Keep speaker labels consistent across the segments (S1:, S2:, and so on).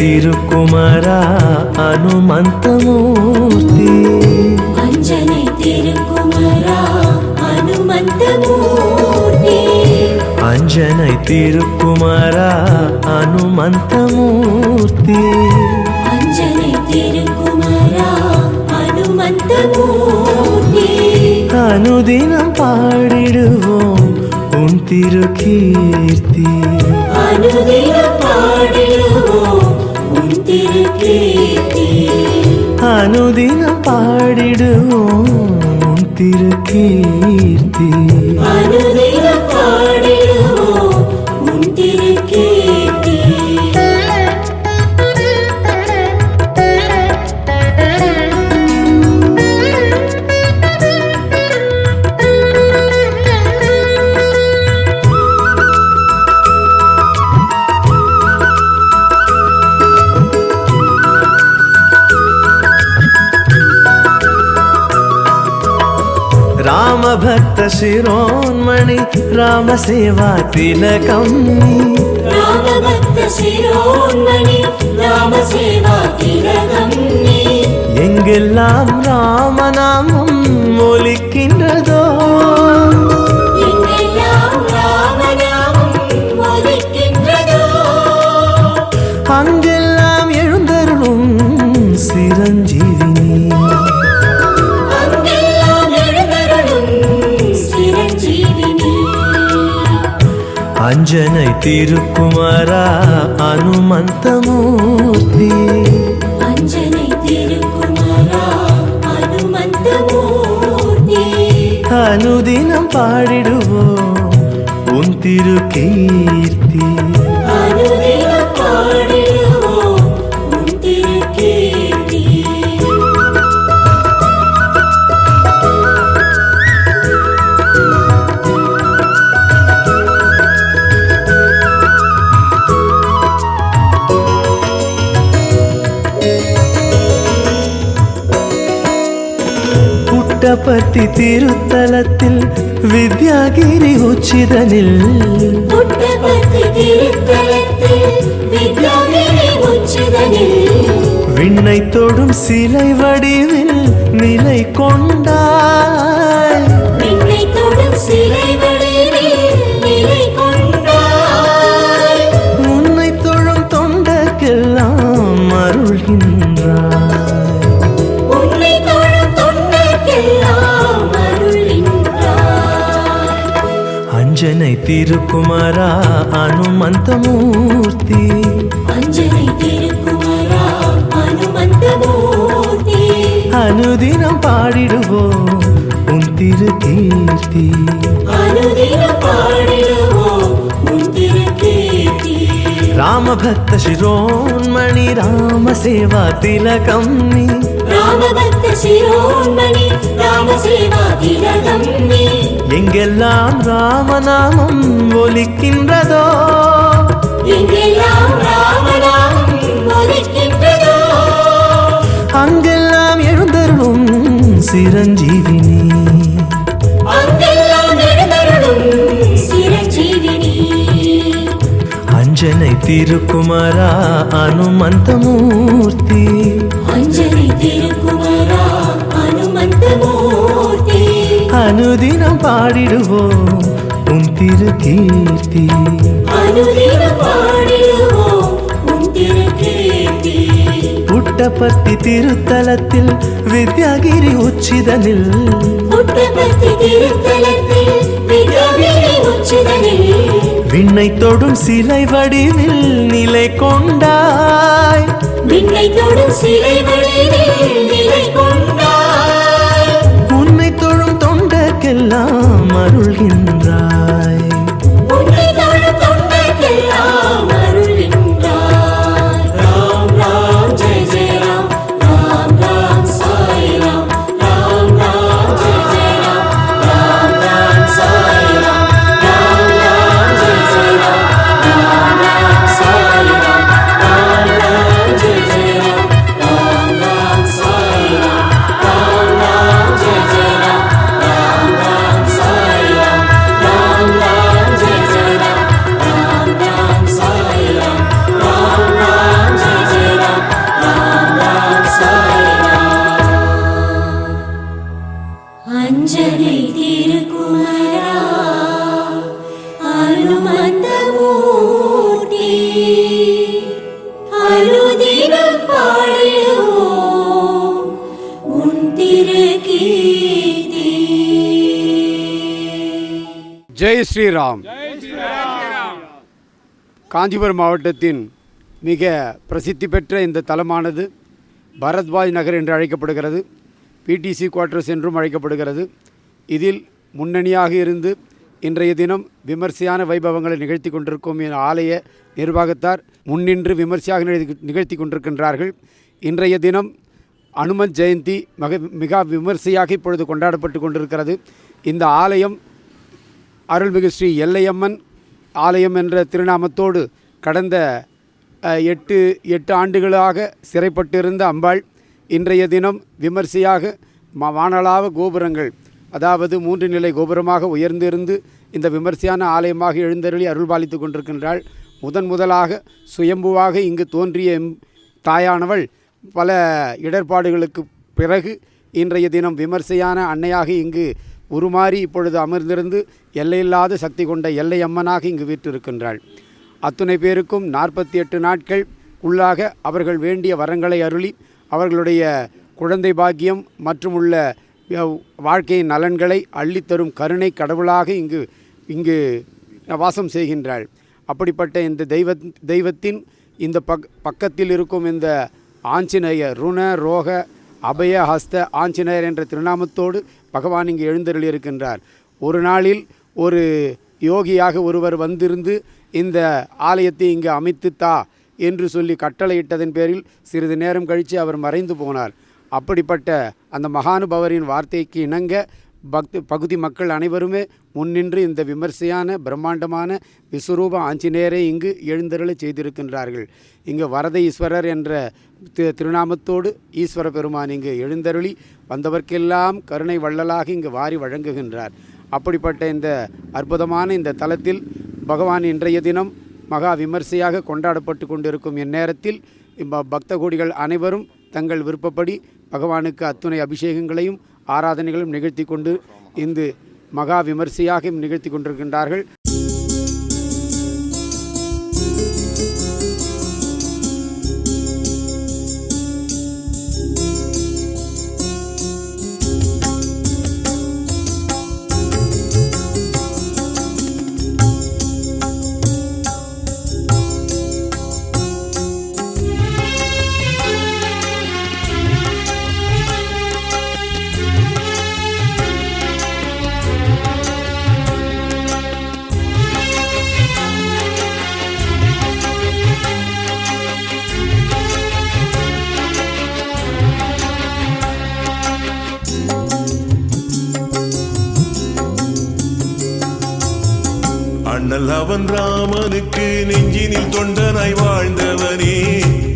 S1: திருக்குமரா அனுமந்தமூர்த்தி.
S2: அஞ்சனை திருக்குமரா அனுமந்தமூர்த்தி. அஞ்சனை திருக்குமரா அனுமந்தமூர்த்தி.
S1: ദിനം പാടിടുവോ തിരുക്കീർത്തി.
S2: பக்த சிரோன்மணி ராம சேவா திலகம்
S1: எங்கெல்லாம் ராமநாமம் ஒலிக்கின்றதோ அஞ்சனை திருக்குமரா அனுமந்தமூர்த்தி.
S2: அஞ்சனை திருக்குமரா அனுமந்தமூர்த்தி.
S1: அனுதினம் பாடிடுவோம் உன் திருக்கீர்த்தி.
S2: அனுதினம் பாடிடுவோம்
S1: പുട്ടപത്തി തിരുത്തലത്തിൽ വിദ്യാഗിരി ഉച്ചിതനിൽ വിണ്ണൈ
S2: തൊടും സിലൈ വടിവിൽ നിലൈ
S1: കൊണ്ടാ திருக்குமரா அனுமந்தமூர்த்தி.
S2: அஞ்சனை திருக்குமரா
S1: அனுதினம் பாடிடுவோம் உன் திருக்கீர்த்தி.
S2: அனுதினம் பாடிடுவோம் உன் திருக்கீர்த்தி.
S1: ராமபக்த சிரோன்மணி ராமசேவா எங்கெல்லாம் ராமநாமம் ஒலிக்கின்றதோ? அங்கெல்லாம் எழுந்தருளும் சிரஞ்சீவினி. அஞ்சனை திருக்குமரா அனுமந்தமூர்த்தி.
S2: அஞ்சலி திருக்குமரா
S1: அனுதினம் பாடிடுவோம். உன் வித்யாகிரி உச்சிதனில்.
S2: புட்டபர்த்தி திருத்தலத்தில் வித்யாகிரி உச்சிதனில்.
S1: விண்ணை தொடும் சிலை வடிவில் நிலை கொண்டாய்.
S2: விண்ணை தொடும் சிலை வடிவில் நிலை கொண்டாய்.
S1: தொண்டர்க்கெல்லாம்
S3: ஸ்ரீராம். காஞ்சிபுரம் மாவட்டத்தின் மிக பிரசித்தி பெற்ற இந்த தலமானது பரத்வாஜ் நகர் என்று அழைக்கப்படுகிறது. பிடிசி குவார்டர்ஸ் என்றும் அழைக்கப்படுகிறது. இதில் முன்னணியாக இருந்து இன்றைய தினம் விமர்சையான வைபவங்களை நிகழ்த்தி கொண்டிருக்கும் ஆலய நிர்வாகத்தார் முன்னின்று விமர்சையாக நிகழ்த்தி- நிகழ்த்தி கொண்டிருக்கின்றார்கள். இன்றைய தினம் அனுமன் ஜெயந்தி மிக மிக விமர்சையாக இப்பொழுது கொண்டாடப்பட்டு கொண்டிருக்கிறது. இந்த ஆலயம் அருள்மிகு ஸ்ரீ எல்லையம்மன் ஆலயம் என்ற திருநாமத்தோடு கடந்த எட்டு எட்டு ஆண்டுகளாக சிறைப்பட்டிருந்த அம்பாள் இன்றைய தினம் விமர்சையாக வானளாவ கோபுரங்கள் அதாவது மூன்று நிலை கோபுரமாக உயர்ந்திருந்து இந்த விமர்சையான ஆலயமாக எழுந்தருளி அருள்பாலித்து கொண்டிருக்கின்றாள். முதன் முதலாக சுயம்புவாக இங்கு தோன்றிய தாயானவள் பல இடர்பாடுகளுக்கு பிறகு இன்றைய தினம் விமர்சையான அன்னையாக இங்கு உருமாறி இப்பொழுது அமர்ந்திருந்து எல்லையில்லாத சக்தி கொண்ட எல்லை அம்மனாக இங்கு வீற்றிருக்கின்றாள். அத்துணை பேருக்கும் நாற்பத்தி எட்டு நாட்கள். உள்ளாக அவர்கள் வேண்டிய வரங்களை அருளி அவர்களுடைய குழந்தை பாக்கியம் மற்றும் உள்ள வாழ்க்கையின் நலன்களை அள்ளித்தரும் கருணை கடவுளாக இங்கு இங்கு வாசம் செய்கின்றாள். அப்படிப்பட்ட இந்த தெய்வ தெய்வத்தின் இந்த பக் பக்கத்தில் இருக்கும் இந்த ஆஞ்சநேயர் ருண ரோக அபய ஹஸ்த ஆஞ்சநேயர் என்ற திருநாமத்தோடு பகவான் இங்கு எழுந்தருளியிருக்கின்றார். ஒரு நாளில் ஒரு யோகியாக ஒருவர் வந்திருந்து இந்த ஆலயத்தை இங்கு அமைத்து தா என்று சொல்லி கட்டளையிட்டதன் பேரில் சிறிது நேரம் கழித்து அவர் மறைந்து போனார். அப்படிப்பட்ட அந்த மகானுபவரின் வார்த்தைக்கு இணங்க பக்தி பகுதி மக்கள் அனைவருமே முன்னின்று இந்த விமர்சையான பிரம்மாண்டமான விஸ்வரூப ஆஞ்சநேயரை இங்கு எழுந்தருளை செய்திருக்கின்றார்கள். இங்கு வரத ஈஸ்வரர் என்ற தி- திருநாமத்தோடு ஈஸ்வர பெருமான் இங்கு எழுந்தருளி வந்தவர்க்கெல்லாம் கருணை வள்ளலாக இங்கு வாரி வழங்குகின்றார். அப்படிப்பட்ட இந்த அற்புதமான இந்த தலத்தில் பகவான் இன்றைய தினம் மகா விமர்சையாக கொண்டாடப்பட்டு கொண்டிருக்கும் இந்நேரத்தில் இம்ம பக்த கோடிகள் அனைவரும் தங்கள் விருப்பப்படி பகவானுக்கு அத்துணை அபிஷேகங்களையும் ஆராதனைகளும் நிகழ்த்தி கொண்டு இந்து மகா விமர்சையாகவும் நிகழ்த்தி கொண்டிருக்கின்றார்கள்
S4: அண்ணல் அவன் ராமனுக்கு நெஞ்சினில் தொண்டனாய் வாழ்ந்தவனே.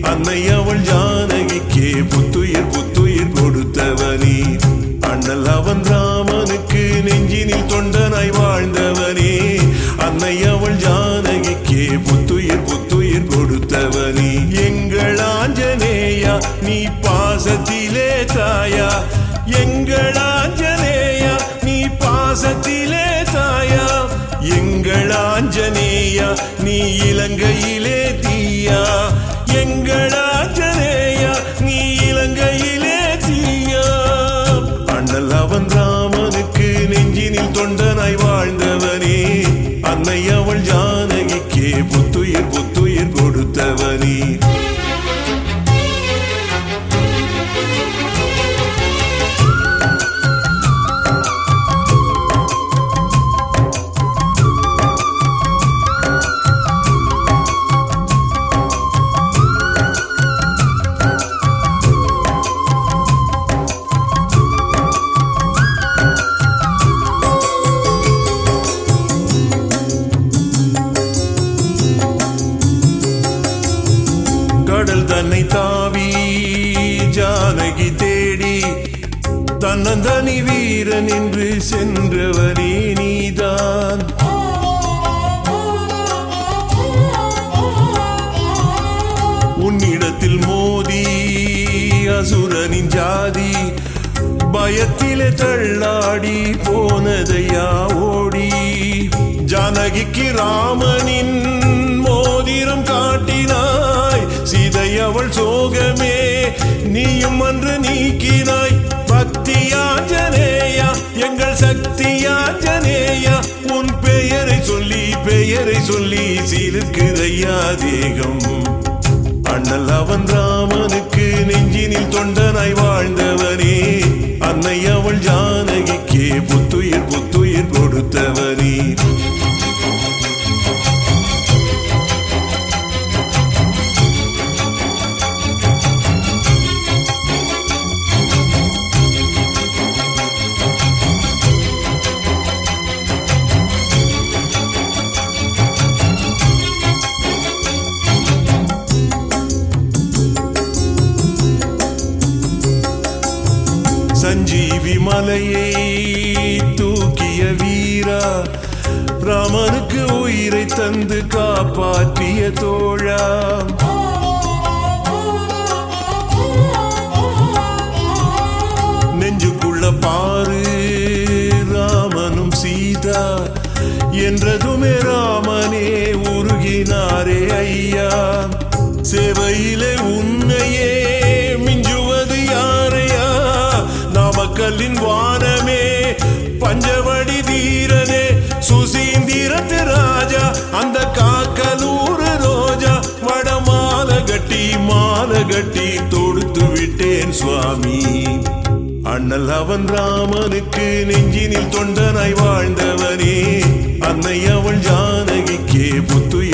S4: அன்னை அவள் ஜானகிக்கே புத்துயிர் புத்துயிர் கொடுத்தவனே. அண்ணல் அவன் ராமனுக்கு நெஞ்சினில் தொண்டனாய் வாழ்ந்தவனே. அன்னை அவள் ஜானகிக்கே புத்துயிர் புத்துயிர் கொடுத்தவனே. எங்கள் ஆஞ்சநேயா நீ பாசத்திலே தாயா. எங்களா நீ இலங்கையிலே தீயா? எங்கள் ஆஞ்சநேயா நீ இலங்கையிலே தீயா? அண்ணல் அவன் ராமனுக்கு நெஞ்சினில் தொண்டனாய் வாழ்ந்தவனே. அன்னை அவள் ஜானகிக்கே புத்துயிர் புத்துயிர் கொடுத்தவனே. உலகிக்கு ராமனின் மோதிரம் காட்டினாய். சிதையவள் சோகமே நீயும் அன்று நீக்கினாய். பக்தியாஞ்சனேயா எங்கள் சக்தியாஞ்சனேயா உன் பெயரை சொல்லி பெயரை சொல்லி சீருக்குதையா தேகம் அண்ணல் அவன் ராமனுக்கு நெஞ்சினில் தொண்டனாய் வாழ்ந்தவனே. அன்னை அவள் ஜானகிக்கே புத்துயிர் புத்துயிர் கொடுத்தவனே. காப்பாற்றிய தோழா நெஞ்சுக்குள்ள பாரு ராமனும் சீதா. என்றதுமே ராமனே உருகினாரே ஐயா. சேவையிலே உன்னையே மிஞ்சுவது யாரையா? நாமக்கல்லின் வானமே பஞ்சவடி தீரனே சுசீன் மாலகட்டி தொடுத்து விட்டேன் சுவாமி. அண்ணல் அவன் ராமனுக்கு நெஞ்சினில் தொண்டனாய் வாழ்ந்தவனே. அன்னை அவள் ஜானகிக்கே புத்துயிர்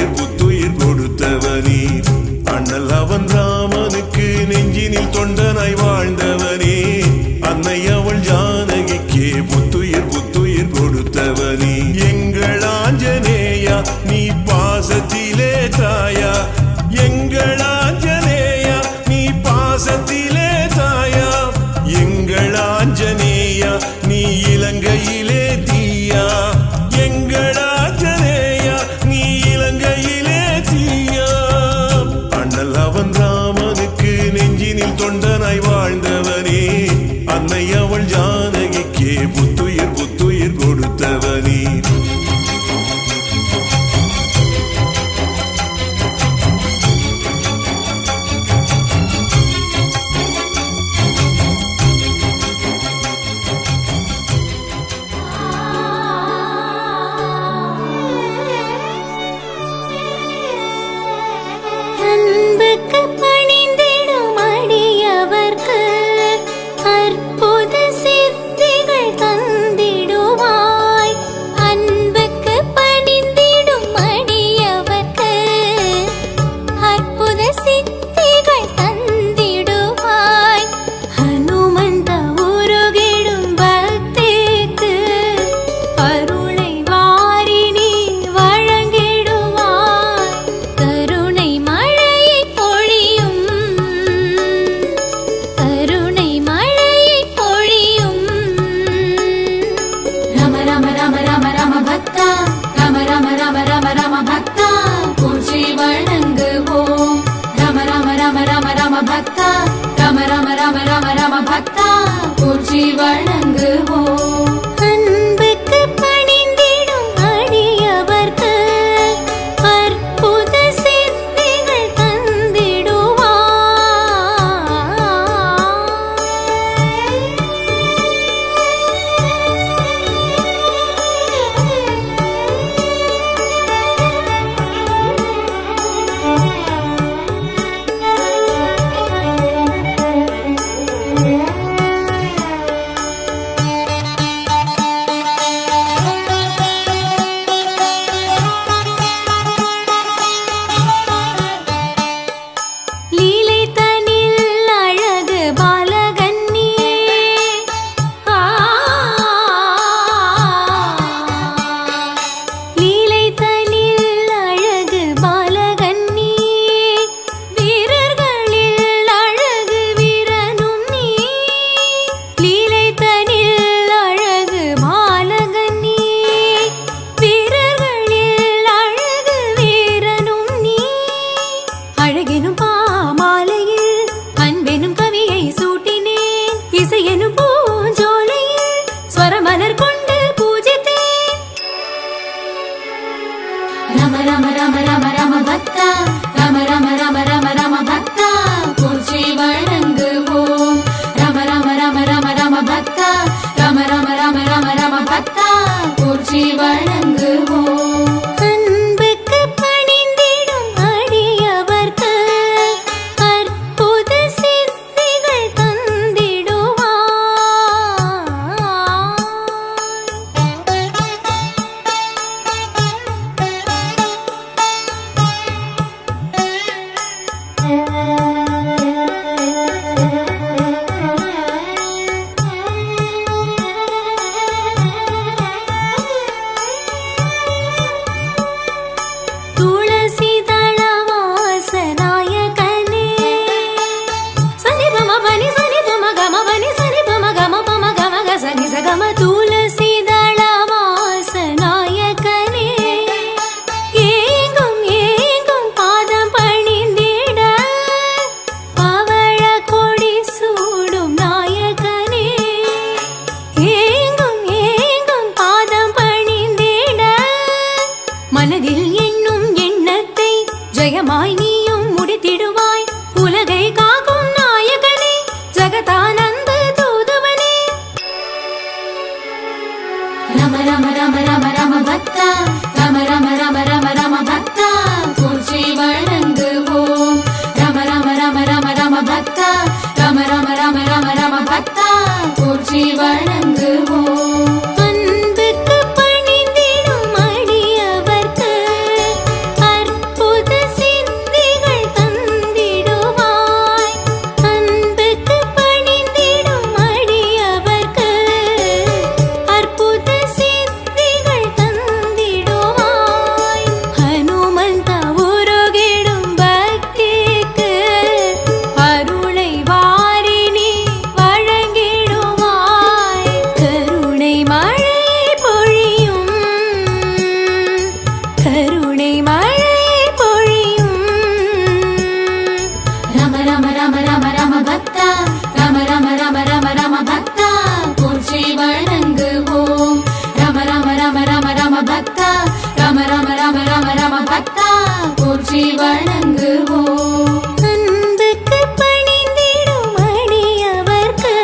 S2: போற்றி வணங்குவோம். அன்புக்கு பணிந்திடும் அடியவர்க்கு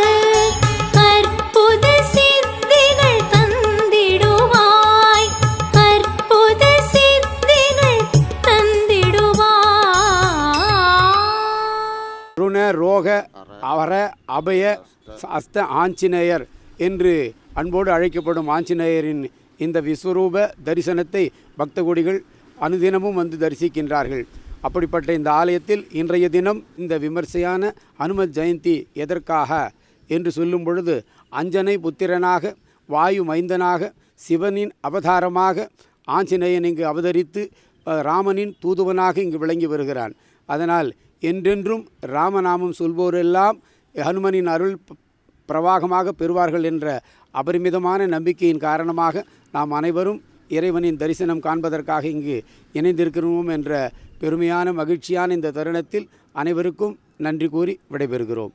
S2: அற்புத சித்திகள் தந்திடுவாய். அற்புத சித்திகள் தந்திடுவாய்.
S3: ருண ரோக அவர அபய அஸ்த ஆஞ்சநேயர் என்று அன்போடு அழைக்கப்படும் ஆஞ்சநேயரின் இந்த விஸ்வரூப தரிசனத்தை பக்த கோடிகள் அனுதினமும் வந்து தரிசிக்கின்றார்கள். அப்படிப்பட்ட இந்த ஆலயத்தில் இன்றைய தினம் இந்த விமர்சையான அனுமத் ஜெயந்தி எதற்காக என்று சொல்லும் பொழுது அஞ்சனை புத்திரனாக வாயு மைந்தனாக சிவனின் அவதாரமாக ஆஞ்சநேயன் இங்கு அவதரித்து ராமனின் தூதுவனாக இங்கு விளங்கி வருகிறான். அதனால் என்றென்றும் ராமநாமம் சொல்வோரெல்லாம் ஹனுமனின் அருள் பிரவாகமாக பெறுவார்கள் என்ற அபரிமிதமான நம்பிக்கையின் காரணமாக நாம் அனைவரும் இறைவனின் தரிசனம் காண்பதற்காக இங்கு இணைந்திருக்கிறோம் என்ற பெருமையான மகிழ்ச்சியான இந்த தருணத்தில் அனைவருக்கும் நன்றி கூறி விடைபெறுகிறோம்.